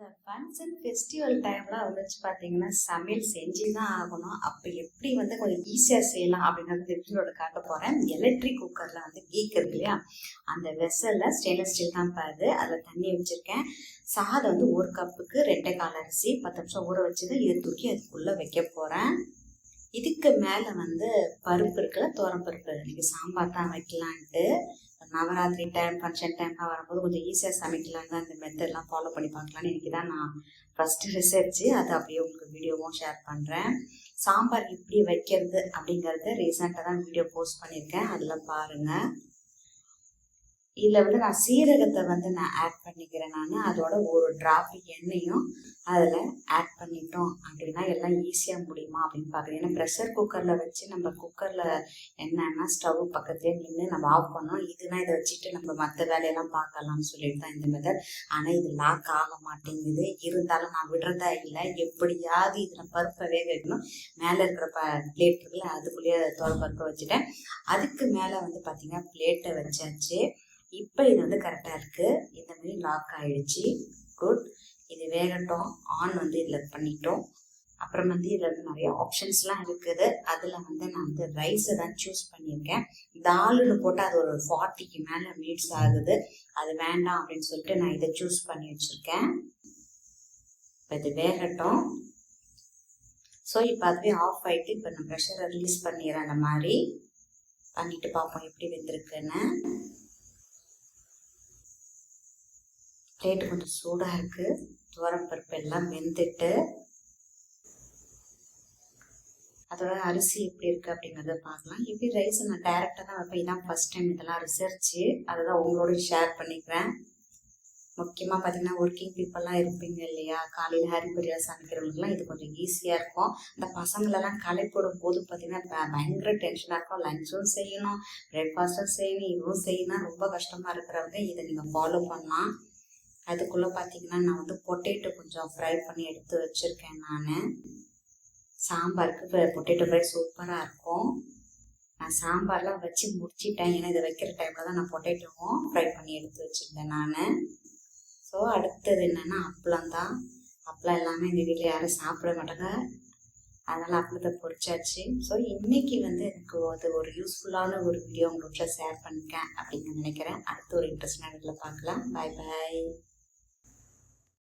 இந்த function festival டைம்லாம் வந்துச்சு பார்த்தீங்கன்னா சமையல் செஞ்சு தான் ஆகணும். அப்போ எப்படி வந்து கொஞ்சம் ஈஸியாக செய்யலாம் அப்படிங்கிறது எபிசோட காட்ட போகிறேன் எலக்ட்ரிக் குக்கரில் வந்து கீக் இருக்கு இல்லையா? அந்த வெசலில் ஸ்டெயின்லெஸ் ஸ்டீல் தான் பாது அதில் தண்ணி வச்சுருக்கேன். சாதம் வந்து ஒரு கப்புக்கு ரெண்டே கால் அரிசி பத்து நிமிஷம் ஊற வச்சது இதை தூக்கி அதுக்குள்ளே வைக்க போகிறேன் இதுக்கு மேலே வந்து பருப்பு இருக்குல்ல தோரம் பருப்பு. இன்றைக்கி சாம்பார் தான் வைக்கலான்ட்டு. நவராத்திரி டைம் ஃபங்க்ஷன் டைம்லாம் வரும்போது கொஞ்சம் ஈஸியாக சமைக்கலான்னு தான் இந்த மெத்தட்லாம் ஃபாலோ பண்ணி பார்க்கலான்னு இன்றைக்கி தான் நான் ஃபஸ்ட்டு ரிசர்ச்சு அதை அப்படியே உங்களுக்கு வீடியோவும் ஷேர் பண்ணுறேன் சாம்பார் இப்படி வைக்கிறது அப்படிங்கிறத ரீசெண்டாக தான் வீடியோ போஸ்ட் பண்ணியிருக்கேன். அதில் பாருங்கள் இதில் வந்து நான் சீரகத்தை வந்து நான் ஆட் பண்ணிக்கிறேன் நான். அதோட ஒரு ட்ராப் எண்ணெயும் அதில் ஆட் பண்ணிட்டோம் அப்படின்னா எல்லாம் ஈஸியாக முடியுமா அப்படின்னு பார்க்குறேன். ஏன்னா ப்ரெஷர் குக்கரில் வச்சு நம்ம குக்கரில் என்னன்னா ஸ்டவ் பக்கத்துலேயே நின்று நம்ம ஆஃப் பண்ணோம். இதுனா இதை வச்சுட்டு நம்ம மற்ற வேலையெல்லாம் பார்க்கலாம்னு சொல்லிட்டு தான் இந்த மெத்தட் ஆனால் இது லாக் ஆக மாட்டேங்குது. இருந்தாலும் நான் விடுறதா இல்லை. எப்படியாவது இதில் பருப்பை வேக வைக்கணும். மேலே இருக்கிற ப பிளேட் இருக்குல்ல அதுக்குள்ளேயே தோல் பருப்பை வச்சுட்டேன். அதுக்கு மேலே வந்து பார்த்திங்கன்னா பிளேட்டை வச்சாச்சு. இப்போ இது வந்து கரெக்டாக இருக்குது இந்த மாதிரி லாக் ஆகிடுச்சு குட் இது வேகட்டும். ஆன் வந்து இதில் பண்ணிட்டோம். அப்புறம் வந்து இதில் வந்து நிறைய ஆப்ஷன்ஸ்லாம் இருக்குது. அதில் வந்து நான் வந்து ரைஸை தான் சூஸ் பண்ணியிருக்கேன். தாலுன்னு போட்டால் அது ஒரு ஃபார்ட்டிக்கு மேலே மினிட்ஸ் ஆகுது. அது வேண்டாம் அப்படின்னு சொல்லிட்டு நான் இதை சூஸ் பண்ணி வச்சுருக்கேன். இப்போ இது வேகட்டும். ஸோ இப்போ அதுவே ஆஃப் ஆகிட்டு இப்போ நான் ப்ரெஷரை ரிலீஸ் பண்ணிடுறேன் அந்த மாதிரி. பண்ணிட்டு பார்ப்போம் எப்படி வெந்திருக்குன்னு. பிளேட்டு கொஞ்சம் சூடாக இருக்குது துவரம் பருப்பு எல்லாம் வெந்துட்டு அதோட அரிசி எப்படி இருக்குது அப்படிங்கிறத பார்க்கலாம். எப்படி ரைஸ் நான் டைரெக்டாக தான் வைப்பேன். இதான் ஃபஸ்ட் டைம் இதெல்லாம் ரிசர்ச்சு அதை தான் உங்களோட ஷேர் பண்ணிக்கிறேன் முக்கியமாக பார்த்தீங்கன்னா ஒர்க்கிங் பீப்புளெலாம் இருப்பீங்க இல்லையா? காலையில் ஹரிபரியா சமைக்கிறவங்களுக்குலாம் இது கொஞ்சம் ஈஸியாக இருக்கும். இந்த பசங்களெல்லாம் களை போடும் போது பார்த்தீங்கன்னா பயங்கர டென்ஷனாக இருக்கும். லஞ்சும் செய்யணும் பிரேக்ஃபாஸ்ட்டும் செய்யணும் இதுவும் செய்யணும் ரொம்ப கஷ்டமாக இருக்கிறவங்க இதை நீங்கள் ஃபாலோ பண்ணலாம். அதுக்குள்ளே பார்த்தீங்கன்னா நான் வந்து பொட்டேட்டோ கொஞ்சம் ஃப்ரை பண்ணி எடுத்து வச்சுருக்கேன் நான். சாம்பாருக்கு பொட்டேட்டோ ஃப்ரை சூப்பராக இருக்கும். நான் சாம்பார்லாம் வச்சு முடிச்சிட்டேன். ஏன்னா இதை வைக்கிற டைமில் தான் நான் பொட்டேட்டோவும் ஃப்ரை பண்ணி எடுத்து வச்சுருந்தேன் நான். ஸோ அடுத்தது என்னென்னா அப்பளம் தான். அப்பளம் எல்லாமே எங்கள் வீட்டில் யாரும் சாப்பிட மாட்டாங்க. அதனால் அப்பளத்தை பொறிச்சாச்சு ஸோ இன்றைக்கி வந்து எனக்கு அது ஒரு யூஸ்ஃபுல்லான ஒரு வீடியோ உங்களோட ஷேர் பண்ணிக்கேன் அப்படின்னு நினைக்கிறேன். அடுத்து ஒரு இன்ட்ரெஸ்டான இதில் பார்க்கலாம். பாய் பாய்